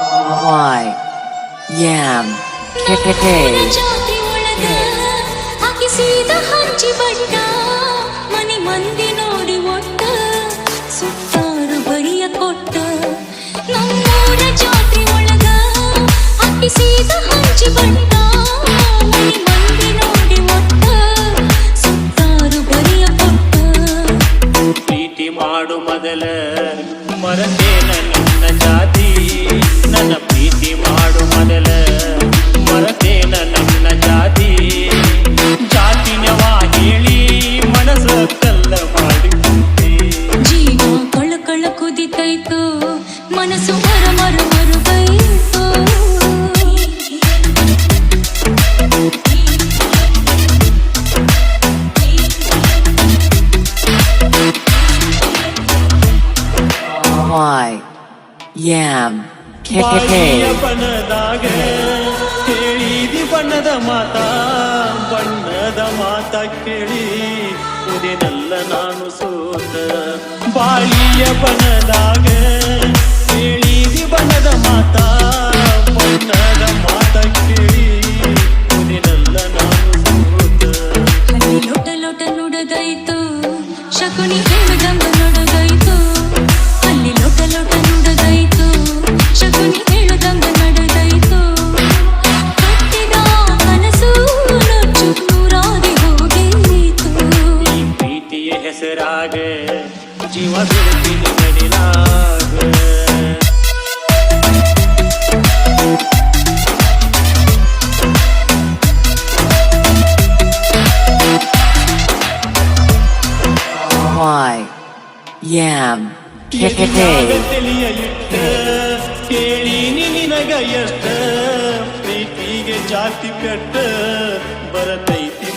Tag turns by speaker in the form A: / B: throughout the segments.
A: Y Yam. K K K.
B: ಹಾಕಿಸಿದ ಹಂಚಿ but ಮನಿ ಮಂದಿ ನೋಡಿ ಒಟ್ಟ ಸುತ್ತಾರು ಬರಿಯ ಕೊಟ್ಟ. ನಮ್ಮೂರ ಜಾತಿ ಒಳಗ ಹಾಕಿಸಿದ ಹಂಚಿ ಬಟ್ಟ ಮನಿ ಮಂದಿ ನೋಡಿ ಒಟ್ಟ ಸುತ್ತಾರು ಬರಿಯ ಕೊಟ್ಟ.
C: ಪ್ರೀತಿ ಮಾಡು ಮೊದಲ ಮರತೇನ
A: Y Yam. K
C: பண்ணதாக கேளீதி பண்ணத மாதா பண்ணத மாதா கேளி உதே நல்ல நானு
B: சோத்த பாலிய பண்ணதாக ನುಡದೈತು ಶಕುನಿ ಹೇಳುದಂಗ ನಡೆದೈತು ಅಲ್ಲಿ ಲೋಟ ಲೋಟ ನುಡಗೈತು ಶಕುನಿ ಏಳು ನಡೆದೈತು ಕಟ್ಟಿದ ಕನಸು ನುಚ್ಚು ನೂರಾಗಿ
C: ಹೆಸರಾಗ ಜೀವ ಬಿಡ್ತೀನಿ ನಡಿಲಾಗ ತಲೆಯ ಇಟ್ಟ ಕೇಳೀನಿ ನಿನಗ ಎಷ್ಟ ಪ್ರೀತಿಗೆ ಜಾತಿ ಪೆಟ್ಟ ಬರತೈತಿ.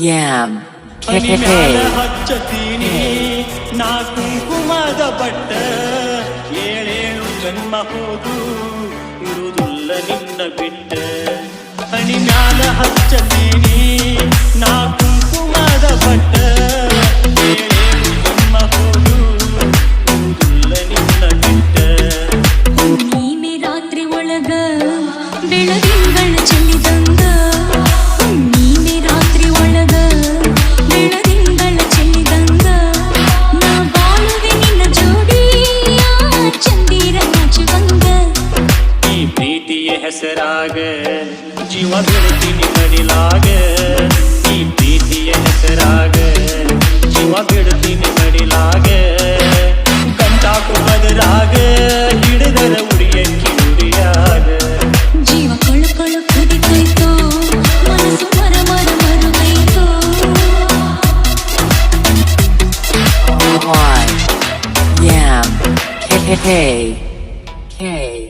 A: K
C: ಹಚ್ಚತೀನಿ. ನಾ ಕುಂಕುಮದ ಬಟ್ಟ ಏಳೇಳು ಜನ್ಮ ಹೋದು. ಇರುವುದಿಲ್ಲ ನಿನ್ನ ಬಿಟ್ಟ. ಹಣಿ ಮ್ಯಾಲ ಹಚ್ಚತೀನಿ. ನಾ ಕುಂಕುಮದ ಬಟ್ಟ ಏಳೇಳು ಜನ್ಮ ಹೋದು. ಇರುವುದಿಲ್ಲ ನಿನ್ನ ಬಿಟ್ಟ.
B: ನೀನೆ ರಾತ್ರಿ ಒಳಗ ಬೆಳದಿಂಗಳ
C: ಹೆಸರಾಗ ಜೀವ ಬಿಡ್ತೀನಿ ನಡಿಲಾಗ ಈ ಪ್ರೀತಿಯ ಹೆಸರಾಗ ಜೀವ ಬಿಡ್ತೀನಿ ನಡಿಲಾಗ ಗಂಟಾಕು ಬದರಾಗ ಹಿಡಿದರ ಉಡಿಯಕ್ಕಿ ಉಡಿಯಾಗ
B: ಜೀವ ಕೊಳು ಕೊಳು ಕುದಿತೈತೋ ಮನಸ್ಸು ಮರ ಮರ ಮರುಗೈತೋ
A: Y Yam K K K K K. K.